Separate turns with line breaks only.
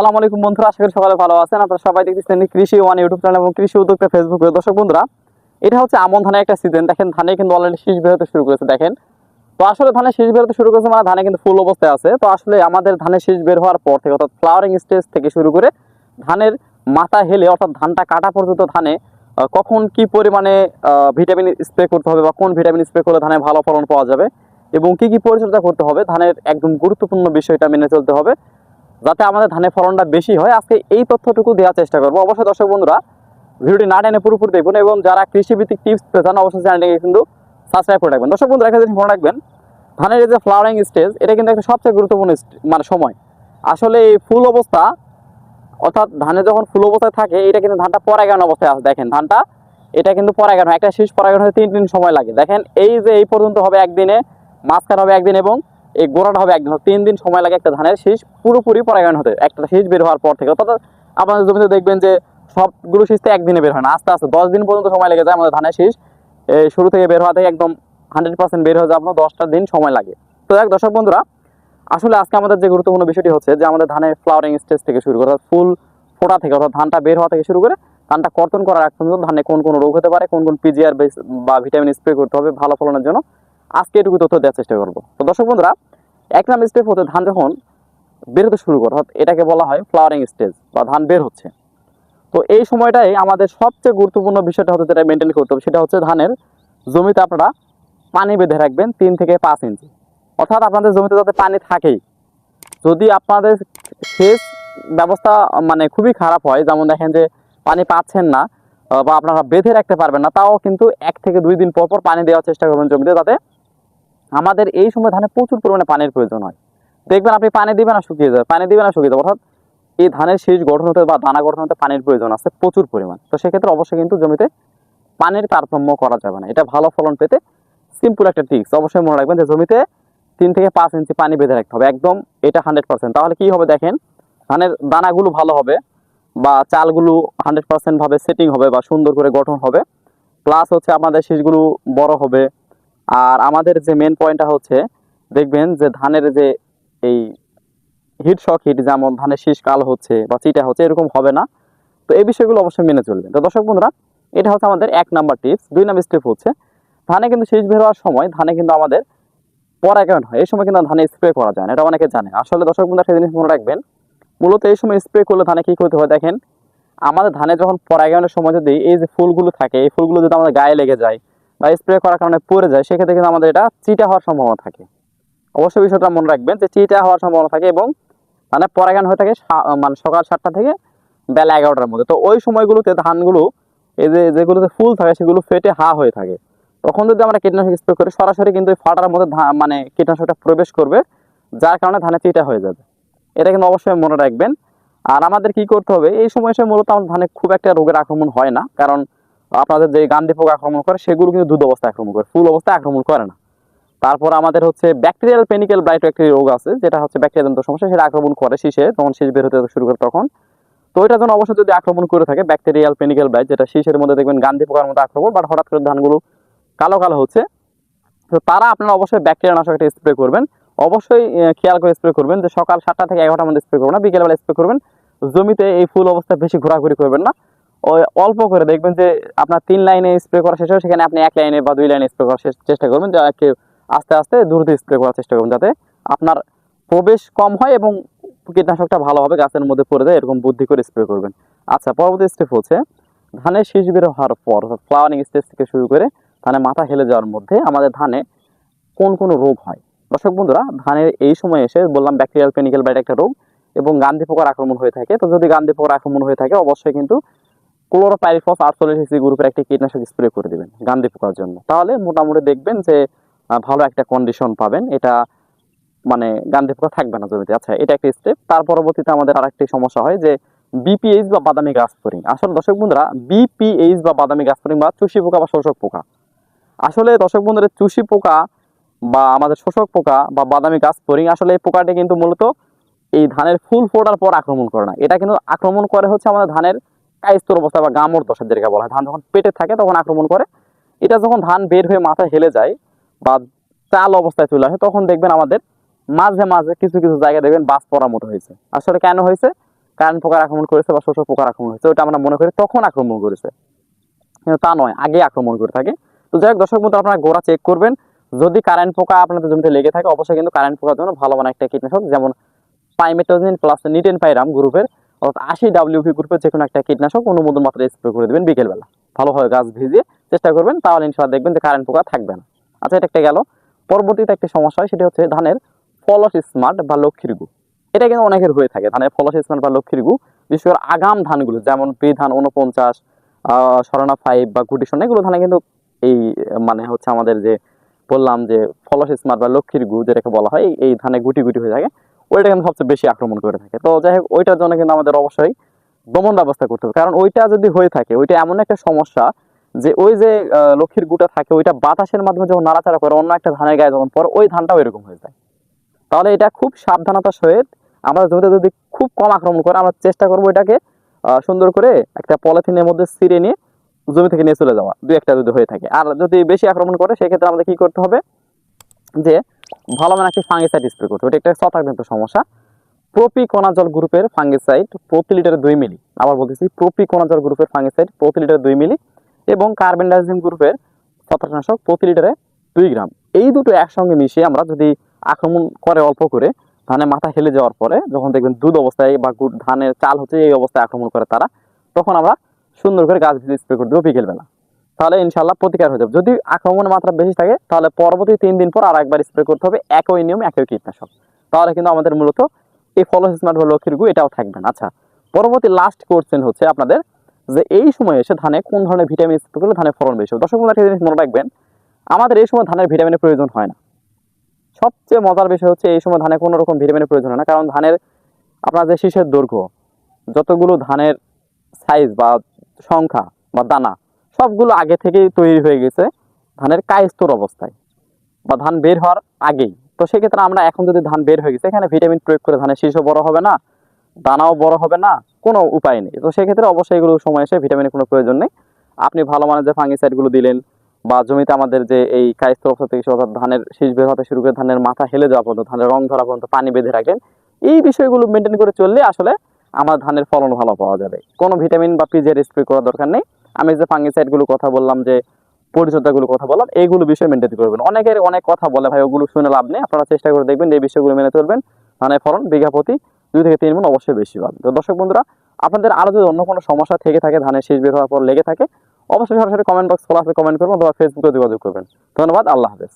আসসালামু আলাইকুম বন্ধুরা, আশা করি সকালে ভালো আছেন। আপনারা সবাই দেখতেছেন কৃষি ওয়ান ইউটিউব চ্যানেল এবং কৃষি উদ্যোক্তা ফেসবুক দর্শক বন্ধুরা, এটা হচ্ছে আমন ধানের একটা সিজন দেখেন, ধানে কিন্তু অলরেডি শীষ বেরোতে শুরু করেছে, দেখেন। তো আসলে ধানের শীষ বেরোতে শুরু করেছে মানে ধানে কিন্তু ফুল অবস্থায় আছে। তো আসলে আমাদের ধানের শীষ বের হওয়ার পর থেকে, অর্থাৎ ফ্লাওয়ারিং স্টেজ থেকে শুরু করে ধানের মাথা হেলে, অর্থাৎ ধানটা কাটা পর্যন্ত ধানে কখন কি পরিমাণে ভিটামিন স্প্রে করতে হবে বা কোন ভিটামিন স্প্রে করলে ধানে ভালো ফলন পাওয়া যাবে এবং কি কি পরিচর্যা করতে হবে, ধানের একদম গুরুত্বপূর্ণ বিষয়টা মেনে চলতে হবে। যাতে আমাদের ধানের ফলনটা বেশি হয়, আজকে এই তথ্যটুকু দেওয়ার চেষ্টা করব। অবশ্যই দর্শক বন্ধুরা, ভিডিওটি না টেনে পুরোপুরি দেখুন এবং যারা কৃষিভিত্তিক টিপস পেতেন অবশ্যই চ্যানেলটিকে কিন্তু সাবস্ক্রাইব করে রাখবেন। দর্শক বন্ধুরা, একটা জিনিস মনে রাখবেন, ধানের যে ফ্লাওয়ারিং স্টেজ এটা কিন্তু একটা সবচেয়ে গুরুত্বপূর্ণ মানে সময়। আসলে এই ফুল অবস্থা, অর্থাৎ ধানে যখন ফুল অবস্থায় থাকে, এটা কিন্তু ধানটা পরাগায়ন অবস্থায় আছে। দেখেন, ধানটা, এটা কিন্তু পরাগায়ন হয়। একটা শীষ পরাগায়ন হতে তিন দিন সময় লাগে। দেখেন, এই যে এই পর্যন্ত হবে একদিনে, মাঝখান হবে একদিন এবং এই গোড়াটা হবে একদিন তিন দিন সময় লাগে একটা ধানের শীষ পুরোপুরি পরাগায়ন হতে, একটা শীষ বের হওয়ার পর থেকে। অর্থাৎ আপনাদের জমিতে দেখবেন যে সবগুলো শীষ তো একদিনে বের হয় না, আস্তে আস্তে দশ দিন পর্যন্ত সময় লেগে যায় আমাদের ধানের শীষ। শুরু থেকে বের হওয়া থেকে একদম হান্ড্রেড পার্সেন্ট বের হয়ে যাওয়া আপনার দশটা দিন সময় লাগে। তো দেখ দর্শক বন্ধুরা, আসলে আজকে আমাদের যে গুরুত্বপূর্ণ বিষয়টি হচ্ছে যে আমাদের ধানের ফ্লাওয়ারিং স্টেজ থেকে শুরু করে, অর্থাৎ ফুল ফোটা থেকে, অর্থাৎ ধানটা বের হওয়া থেকে শুরু করে ধানটা কর্তন করার আগ পর্যন্ত ধানে কোন কোন রোগ হতে পারে, কোন কোন পিজিআর বা ভিটামিন স্প্রে করতে হবে ভালো ফলনের জন্য। আজকে এটুকু তথ্য দেওয়ার চেষ্টা করব। তো দর্শক বন্ধুরা, এক নাম স্টেপ হতে ধান যখন বেরোতে শুরু করে, অর্থাৎ এটাকে বলা হয় ফ্লাওয়ারিং স্টেজ বা ধান বের হচ্ছে। তো এই সময়টাই আমাদের সবচেয়ে গুরুত্বপূর্ণ বিষয়টা হচ্ছে যেটা মেনটেন করতে হবে, সেটা হচ্ছে ধানের জমিতে আপনারা পানি বেঁধে রাখবেন তিন থেকে পাঁচ ইঞ্চি। অর্থাৎ আপনাদের জমিতে যাতে পানি থাকেই। যদি আপনাদের সেচ ব্যবস্থা মানে খুবই খারাপ হয়, যেমন দেখেন যে পানি পাচ্ছেন না বা আপনারা বেঁধে রাখতে পারবেন না, তাও কিন্তু এক থেকে দুই দিন পর পর পানি দেওয়ার চেষ্টা করবেন জমিতে, যাতে আমাদের এই সময় ধানে প্রচুর পরিমাণে পানির প্রয়োজন হয়। দেখবেন আপনি পানি দিবেন না শুকিয়ে যাবে, পানি দিবেন না শুকিয়ে যাবে। অর্থাৎ এই ধানের শীষ গঠন হতে বা দানা গঠন হতে পানির প্রয়োজন আছে প্রচুর পরিমাণ। তো সেক্ষেত্রে অবশ্যই কিন্তু জমিতে পানির তারতম্য করা যাবে না। এটা ভালো ফলন পেতে সিম্পল একটা টিক্স অবশ্যই মনে রাখবেন যে জমিতে তিন থেকে পাঁচ ইঞ্চি পানি বেঁধে রাখতে হবে। একদম এটা হান্ড্রেড পার্সেন্ট তাহলে কি হবে দেখেন, ধানের দানাগুলো ভালো হবে বা চালগুলো হান্ড্রেড পার্সেন্ট ভাবে সেটিং হবে বা সুন্দর করে গঠন হবে। প্লাস হচ্ছে আমাদের শীষগুলো বড় হবে। আর আমাদের যে মেন পয়েন্টটা হচ্ছে, দেখবেন যে ধানের যে এই হিট শক হিট যেমন ধানের শীষ কাল হচ্ছে বা চিটা হচ্ছে, এরকম হবে না। তো এই বিষয়গুলো অবশ্যই মেনে চলবেন। তো দর্শক বন্ধুরা, এটা হচ্ছে আমাদের এক নাম্বার টিপস দুই নাম্বার স্টেপ হচ্ছে, ধানে কিন্তু শীষ বের হওয়ার সময় ধানে কিন্তু আমাদের পরাগায়ন হয়। এই সময় কিন্তু ধানে স্প্রে করা যায় না, এটা অনেকে জানে। আসলে দর্শক বন্ধুরা সেই জিনিস মনে রাখবেন, মূলত এই সময় স্প্রে করলে ধানে কী করতে হয় দেখেন, আমাদের ধানে যখন পরাগায়নের সময় যদি এই যে ফুলগুলো থাকে, এই ফুলগুলো যদি আমাদের গায়ে লেগে যায় বা স্প্রে করার কারণে পড়ে যায়, সেক্ষেত্রে কিন্তু আমাদের এটা চিটা হওয়ার সম্ভাবনা থাকে। অবশ্যই বিষয়টা মনে রাখবেন যে চিটা হওয়ার সম্ভাবনা থাকে এবং মানে পরাগায়ন হয়ে থাকে মানে সকাল সাতটা থেকে বেলা এগারোটার মধ্যে। তো ওই সময়গুলোতে ধানগুলো, এই যে, যেগুলোতে ফুল থাকে সেগুলো ফেটে হা হয়ে থাকে। তখন যদি আমরা কীটনাশক স্প্রে করি, সরাসরি কিন্তু ওই ফাটার মধ্যে মানে কীটনাশকটা প্রবেশ করবে, যার কারণে ধানে চিটা হয়ে যাবে। এটা কিন্তু অবশ্যই মনে রাখবেন। আর আমাদের কি করতে হবে, এই সময় মূলত আমাদের ধানে খুব একটা রোগের আক্রমণ হয় না। কারণ আপনাদের যে গান্ধী পোকা আক্রমণ করে, সেগুলো কিন্তু দুধ অবস্থায় আক্রমণ করে, ফুল অবস্থায় আক্রমণ করে না। তারপর আমাদের হচ্ছে ব্যাকটেরিয়াল পেনিক্যাল ব্লাইট একটি রোগ আছে, যেটা হচ্ছে ব্যাকটেরিয়াজনিত সমস্যা, সেটা আক্রমণ করে শীষে যখন শীষ বের হতে শুরু করে তখন। তো ওইটা যেন অবশ্যই যদি আক্রমণ করে থাকে ব্যাকটেরিয়াল পেনিক্যাল ব্লাইট যেটা শীষের মধ্যে দেখবেন গান্ধী পোকার মধ্যে আক্রমণ বাট হঠাৎ করে ধানগুলো কালো কালো হচ্ছে, তো তারা আপনারা অবশ্যই ব্যাকটেরিয়া নাশক একটা স্প্রে করবেন। অবশ্যই খেয়াল করে স্প্রে করবেন যে সকাল সাতটা থেকে এগারোটার মধ্যে স্প্রে করবেন না, বিকেলবেলা স্প্রে করবেন। জমিতে এই ফুল অবস্থা বেশি ঘোরাঘুরি করবেন না। ওই অল্প করে দেখবেন যে আপনার তিন লাইনে স্প্রে করা শেষ হয় সেখানে আপনি এক লাইনে বা দুই লাইনে স্প্রে করার চেষ্টা করবেন, যা আস্তে আস্তে দ্রুত স্প্রে করার চেষ্টা করবেন, যাতে আপনার প্রবেশ কম হয় এবং কীটনাশকটা ভালোভাবে গাছের মধ্যে পড়ে যায়, এরকম বুদ্ধি করে স্প্রে করবেন। আচ্ছা পরবর্তী স্টেপ হচ্ছে, ধানের শীষ বের হওয়ার পর ফ্লাওয়ারিং স্টেজ থেকে শুরু করে ধানের মাথা হেলে যাওয়ার মধ্যে আমাদের ধানে কোন কোন রোগ হয়? দর্শক বন্ধুরা, ধানের এই সময় এসে বললাম ব্যাকটেরিয়াল পেনিক্যাল বাইট একটা রোগ এবং গান্ধী পোকার আক্রমণ হয়ে থাকে। তো যদি গান্ধী পোকার আক্রমণ হয়ে থাকে, অবশ্যই কিন্তু ক্লোরোপাইরিফস আটচল্লিশ ইসি গ্রুপের একটি কীটনাশক স্প্রে করে দিবেন, গান্ধী পোকার জন্য। তাহলে মোটামুটি দেখবেন যে ভালো একটা কন্ডিশন পাবেন। এটা মানে গান্ধী পোকা থাকবে না জমিতে। আচ্ছা এটা একটা স্টেপ তার পরবর্তীতে আমাদের আরেকটি সমস্যা হয় যে বিপিএইচ বা বাদামি গাছ ফরিং আসলে দর্শক বন্ধুরা বিপিএইচ বা বাদামি গাছ ফরিং বা চুষি পোকা বা শোষক পোকা। আসলে দর্শক বন্ধুরা, চুষি পোকা বা আমাদের শোষক পোকা বা বাদামি গাছ ফরিং আসলে এই পোকাটি কিন্তু মূলত এই ধানের ফুল ফোটার পর আক্রমণ করে না। এটা কিন্তু আক্রমণ করে হচ্ছে আমাদের ধানের কাইস্তর অবস্থা বা গামর দশা যেটাকে বলা হয়, ধান যখন পেটে থাকে তখন আক্রমণ করে। এটা যখন ধান বের হয়ে মাথায় হেলে যায় বা চাল অবস্থায় চলে আসে, তখন দেখবেন আমাদের মাঝে মাঝে কিছু কিছু জায়গায় দেখবেন বাস পড়ার মতো হয়েছে। আসলে কেন হয়েছে? কারেন্ট পোকার আক্রমণ করেছে বা শোষক পোকার আক্রমণ হয়েছে, ওটা আমরা মনে করি তখন আক্রমণ করেছে। কিন্তু তা নয়, আগে আক্রমণ করে থাকে। তো যাই হোক, দর্শক বন্ধু, আপনারা গোড়া চেক করবেন। যদি কারেন্ট পোকা আপনাদের জমিতে লেগে থাকে, অবশ্যই কিন্তু কারেন্ট পোকার জন্য ভালো মানে একটা কীটনাশক, যেমন পাইমেটোজিন প্লাস নিটেন পাইরাম গ্রুপের অর্থাৎ আশি ডাব্লিউপি গ্রুপের যে কোনো একটা কীটনাশক অনুমোদন মাত্রা স্প্রে করে দেবেন বিকেলবেলা। ভালোভাবে গাছ ভিজিয়ে, চেষ্টা করবেন, তাহলে ইনশাল্লাহ দেখবেন যে কারেন্ট পোকা থাকবে না। আচ্ছা এটা একটা গেল। পরবর্তীতে একটা সমস্যা হয়, সেটি হচ্ছে ধানের ফলস স্মার্ট বা লক্ষ্মীর গু। এটা কিন্তু অনেকের হয়ে থাকে, ধানের ফলস স্মার্ট বা লক্ষ্মীর গু, বিশেষ করে আগাম ধানগুলো, যেমন বি ধান উনপঞ্চাশ সরনা ফাইভ বা গুটি সোনা এগুলো ধানে কিন্তু এই মানে হচ্ছে আমাদের যে বললাম যে ফলস স্মার্ট বা লক্ষ্মীর গু যেটাকে বলা হয় এই ধানে গুটি গুটি হয়ে থাকে। ওইটা কিন্তু সবচেয়ে বেশি আক্রমণ করে থাকে। তো যাই হোক, ওইটার জন্য কিন্তু আমাদের অবশ্যই দমন ব্যবস্থা করতে হবে। কারণ ওইটা যদি হয়ে থাকে, ওইটা এমন একটা সমস্যা যে ওই যে লক্ষ্মীর গুটা থাকে, ওইটা বাতাসের মাধ্যমে যখন নাড়াচাড়া করে, অন্য একটা ধানের গায়ে যখন পরে ওই ধানটাও এরকম হয়ে যায়। তাহলে এটা খুব সাবধানতার সহিত আমরা জমিতে যদি খুব কম আক্রমণ করে, আমরা চেষ্টা করব এটাকে সুন্দর করে একটা পলিথিনের মধ্যে ছিঁড়ে নিয়ে জমি থেকে নিয়ে চলে যাওয়া, দু একটা যদি হয়ে থাকে। আর যদি বেশি আক্রমণ করে, সেক্ষেত্রে আমাদের কি করতে হবে? যে ভালো মানে একটি ফাঙ্গিসাইড স্প্রে করতে ওটা একটা শতাংশ সমস্যা। প্রোপিকোনাজল গ্রুপের ফাঙ্গিসাইড প্রতি লিটারে দুই মিলি। আবার বলতেছি প্রোপিকোনাজল গ্রুপের ফাঙ্গিসাইড প্রতি লিটারে দুই মিলি এবং কার্বন কার্বেন্ডাজিম গ্রুপের ছত্রাকনাশক প্রতি লিটারে দুই গ্রাম। এই দুটো একসঙ্গে মিশিয়ে আমরা যদি আক্রমণ করে অল্প করে ধানের মাথা হেলে যাওয়ার পরে যখন দেখবেন দুধ অবস্থায় বা ধানের চাল হচ্ছে এই অবস্থায় আক্রমণ করে তারা, তখন আমরা সুন্দর করে গাছ স্প্রে করে দেবো বিকেলবেলা। তাহলে ইনশাল্লাহ প্রতিকার হয়ে যাবে। যদি আক্রমণের মাত্রা বেশি থাকে, তাহলে পরবর্তী তিন দিন পর আর একবার স্প্রে করতে হবে। একই নিয়ম, একই কীটনাশক। তাহলে কিন্তু আমাদের মূলত এই ফলস স্মার্ট বা লক্ষ্মীর গু এটাও থাকবে না। আচ্ছা পরবর্তী লাস্ট কোশ্চেন হচ্ছে আপনাদের যে এই সময় এসে ধানে কোন ধরনের ভিটামিন স্প্রে করলে ধানের ফলন বেশি হবে? দর্শক একটা জিনিস মনে রাখবেন, আমাদের এই সময় ধানের ভিটামিনের প্রয়োজন হয় না। সবচেয়ে মজার বিষয় হচ্ছে এই সময় ধানে কোনো রকম ভিটামিনের প্রয়োজন হয় না, কারণ ধানের আপনার যে শীষের দৈর্ঘ্য, যতগুলো ধানের সাইজ বা সংখ্যা বা দানা সবগুলো আগে থেকেই তৈরি হয়ে গেছে ধানের কায়স্তর অবস্থায় বা ধান বের হওয়ার আগেই। তো সেক্ষেত্রে আমরা এখন যদি ধান বের হয়ে গেছে, এখানে ভিটামিন প্রয়োগ করে ধানের শীষও বড় হবে না, দানাও বড় হবে না, কোনো উপায় নেই। তো সেক্ষেত্রে অবশ্যই এগুলো সময় এসে ভিটামিনের কোনো প্রয়োজন নেই। আপনি ভালো মানের যে ফাঙ্গিসাইডগুলো দিলেন বা জমিতে আমাদের যে এই কায়স্ত অবস্থা থেকে অর্থাৎ ধানের শীষ বের হতে শুরু করে ধানের মাথা হেলে যাওয়া পর্যন্ত, ধানের রং ধরা পর্যন্ত পানি বেঁধে রাখেন, এই বিষয়গুলো মেনটেন করে চললে আসলে আমার ধানের ফলন ভালো পাওয়া যাবে। কোনো ভিটামিন বা পিজের স্প্রে করার দরকার নেই। আমি যে ফাঙ্গিসাইডগুলো কথা বললাম, যে পরিচর্যাগুলো কথা বললাম, এইগুলো বিষয় মেনটেন করবেন। অনেকের অনেক কথা বলে, ভাই, ওগুলো শুনে লাভ নেই। আপনারা চেষ্টা করে দেখবেন এই বিষয়গুলো মেনে চলবেন। মানে ফলন বিঘা প্রতি দুই থেকে তিন মন অবশ্যই বেশি পাবেন। তো দর্শক বন্ধুরা, আপনাদের আরও যদি অন্য কোনো সমস্যা থেকে থাকে, ধানের শীষ বের হওয়ার পর লেগে থাকে, অবশ্যই সরাসরি কমেন্ট বক্স খোলা আছে কমেন্ট করবেন অথবা ফেসবুকে যোগাযোগ করবেন। ধন্যবাদ, আল্লাহ হাফেজ।